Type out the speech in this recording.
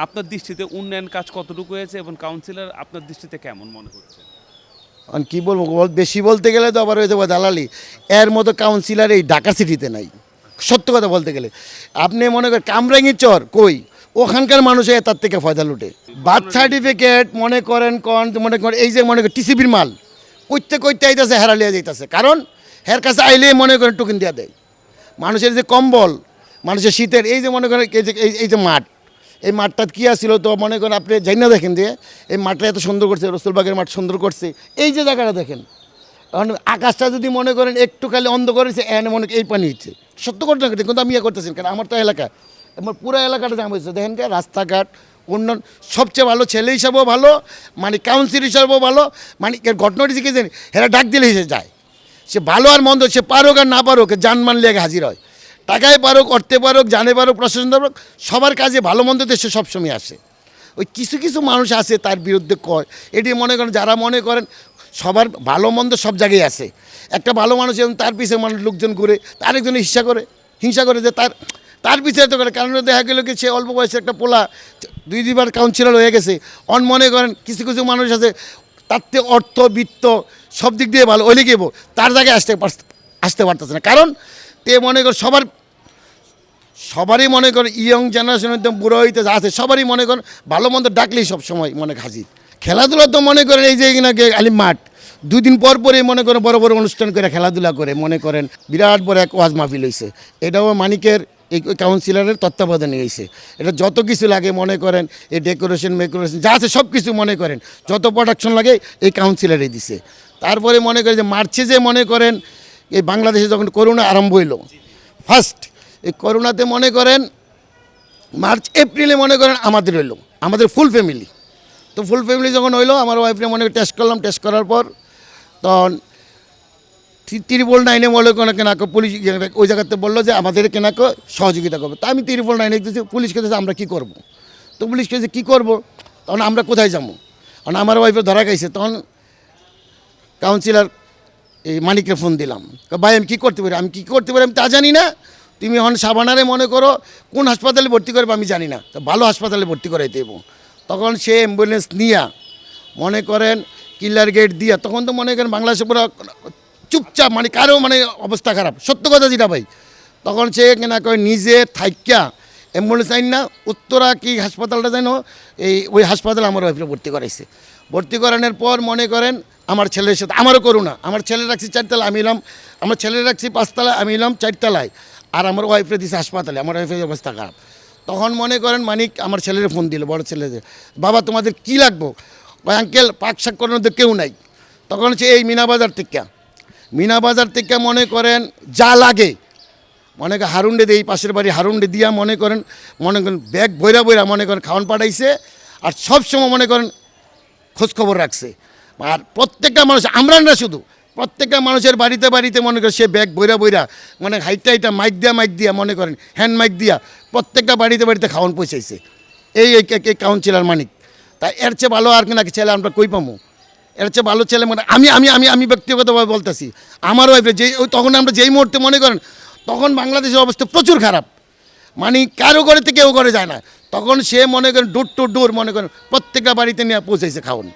আপনার দৃষ্টিতে উন্নয়ন কাজ কতটুকু হয়েছে এবং কাউন্সিলর আপনার দৃষ্টিতে কেমন মনে হচ্ছে? আর কি বলব, বল- বেশি বলতে গেলে তো আবার হয়ে যাব দালালি। এর মতো কাউন্সিলর এই ঢাকা সিটিতে নাই। সত্য কথা বলতে গেলে। আপনি মনে করেন কামরাঙ্গি চর, কই? ওখানকার মানুষ এ তার থেকে ফয়দা লুটে। বার্থ সার্টিফিকেট মনে করেন কন, মনে করেন এই যে মনে করেন টিসিবির মাল, কইতে কইতে আইতাছে হেরালিয়া যাইতাছে। কারণ হের কাছে আইলে মনে করেন টুকিন দিয়া দেয়। মানুষের যে কম্বল, মানুষের শীতের এই যে মনে করেন এই যে মাঠ এই মাঠটা কি আসছিল তো মনে করেন আপনি যাই না দেখেন যে এই মাঠটা এত সুন্দর করছে, রসুলবাগের মাঠ সুন্দর করছে। এই যে জায়গাটা দেখেন, এখন আকাশটা যদি মনে করেন একটু খালি অন্ধ করেছে এন মনে এই পানি হচ্ছে সত্য ঘটনা ঘটে কিন্তু আমি ইয়ে করতেছি, কারণ আমার তো এলাকা। আমার পুরো এলাকাটা জাম হয়েছে দেখেন রাস্তাঘাট অন্য সবচেয়ে ভালো ছেলে হিসাবেও ভালো মানে কাউন্সিল হিসাবেও ভালো মানে এর ঘটনাটি শিখেছেন এরা ডাক দিলে এসে যায়। সে ভালো আর মন্দ, সে পারুক আর না পারুক জান মানলে আগে হাজির হয়। টাকায় পারুক অর্থে পারুক, জানে পারুক প্রশাসন পারুক, সবার কাজে ভালো মন্দ দেশে সবসময় আসে। ওই কিছু কিছু মানুষ আছে তার বিরুদ্ধে কয়। এটি মনে করেন, যারা মনে করেন সবার ভালো মন্দ সব জায়গায় আছে একটা ভালো মানুষ এবং তার পিছনে মানুষ লোকজন ঘুরে তার একজন হিংসা করে। হিংসা করে যে তার তার পিছনে তো করে। কারণ দেখা গেল কি, সে অল্প বয়সে একটা পোলা, দুই দুইবার কাউন্সিলর হয়ে গেছে। অন মনে করেন কিছু কিছু মানুষ আছে, তার থেকে অর্থ, বৃত্ত সব দিক দিয়ে ভালো। ওই গেবো তার জায়গায় আসতে আসতে পারতেছে না। কারণ তে মনে কর, সবার সবারই মনে করেন ইয়ং জেনারেশন একদম বুড়ো হইতে আছে, সবারই মনে করেন, ভালো মন্দ ডাকলেই সব সময় মনে হাজির খেলাধুলা তো মনে করেন এই যে নাকি আলিম মাঠ। দুই দিন পর পরে মনে করেন বড় বড় অনুষ্ঠান করে খেলাধুলা করে, মনে করেন বিরাট বড় এক ওয়াজ মাহফিল হয়েছে এটাও মানিকের এই কাউন্সিলরের তত্ত্বাবধানে হয়েছে এটা যত কিছু লাগে মনে করেন, এই ডেকোরেশন মেকোরেশন, যা আছে সব কিছু মনে করেন, যত প্রোডাকশন লাগে এই কাউন্সিলরে দিছে। তারপরে মনে করেন যে মার্চে যে মনে করেন, এই বাংলাদেশে যখন করোনা আরম্ভ হইল ফার্স্ট এই করোনাতে মনে করেন, মার্চ, এপ্রিলে মনে করেন আমাদের হইল, আমাদের ফুল ফ্যামিলি তো ফুল ফ্যামিলি যখন হইল, আমার ওয়াইফরে মনে টেস্ট করলাম টেস্ট করার পর তখন ত্রিপল নাইনে মনে করেন কেনাকো পুলিশ ওই জায়গাতে বলল যে আমাদের কেনাকো সহযোগিতা করবে। তা আমি ত্রিপল নাইনে দিয়েছি পুলিশকে দিয়েছে আমরা কী করব? তো পুলিশকে যে কী করব? তখন আমরা কোথায় যাব? কারণ আমার ওয়াইফে ধরা গেছে তখন কাউন্সিলর এই মানিককে ফোন দিলাম। ভাই, আমি কী করতে পারি? আমি কী করতে পারি? আমি তা জানি না। তুমি এখন সাবানারে মনে করো, কোন হাসপাতালে ভর্তি করবে আমি জানি না। তো ভালো হাসপাতালে ভর্তি করাইতে দেবো তখন সে অ্যাম্বুলেন্স নিয়া মনে করেন কিল্লার গেট দিয়া, তখন তো মনে করেন বাংলাদেশে পুরো চুপচাপ মানে কারও মানে অবস্থা খারাপ। সত্য কথা যেটা ভাই। তখন সে কেনা কয়, নিজে থাইক্যা অ্যাম্বুলেন্স আইন না, উত্তরা কি হাসপাতালটা জানো এই, ওই হাসপাতালে আমার ওয়াইফে ভর্তি করাইছে। ভর্তি করানোর পর মনে করেন আমার ছেলের সাথে, আমারও করুণা। আমার ছেলে রাখছি চারতলা আমি এলাম, আমার ছেলে রাখছি পাঁচতলায়, আমি এলাম চারতলায়। আর আমার ওয়াইফে দিছে হাসপাতালে, আমার ওয়াইফের অবস্থা খারাপ। তখন মনে করেন মানিক আমার ছেলের ফোন দিল, বড় ছেলেদের বাবা, তোমাদের কি লাগবো? ওই আঙ্কেল পাক শাক করানোর তো কেউ নাই। তখন হচ্ছে এই মিনা বাজার থেকে। মিনা বাজার থেকে মনে করেন যা লাগে। মনে করেন হারুন্ডে দেই পাশের বাড়ি হারুন্ডে দিয়া মনে করেন মনে করেন ব্যাগ বইরা বইরা মনে করেন খাওয়ান পাঠাইছে আর সবসময় মনে করেন খোঁজখবর রাখছে। আর প্রত্যেকটা মানুষ আমরা না শুধু প্রত্যেকটা মানুষের বাড়িতে বাড়িতে মনে করেন সে ব্যাগ বইরা বইরা মানে হাইটা হাইটা মাইক দিয়া মাইক দিয়া মনে করেন হ্যান্ড মাইক দিয়া প্রত্যেকটা বাড়িতে বাড়িতে খাওয়ান পৌঁছাইছে। এই এই কাউন্সিলর মানিক। তাই এর চেয়ে ভালো আর কি নাকি ছেলে আমরা কই পামো? এর চেয়ে ভালো ছেলে মানে আমি আমি আমি আমি ব্যক্তিগতভাবে বলতেছি, আমার ওয়াইফে যেই, ওই তখন আমরা যেই মুহূর্তে মনে করেন, তখন বাংলাদেশের অবস্থা প্রচুর খারাপ। মানে কারও ঘরে থেকে কেউ ঘরে যায় না। তখন সে মনে করেন ডোর টু ডোর মনে করেন প্রত্যেকটা বাড়িতে নিয়ে পৌঁছাইছে খাওয়ান।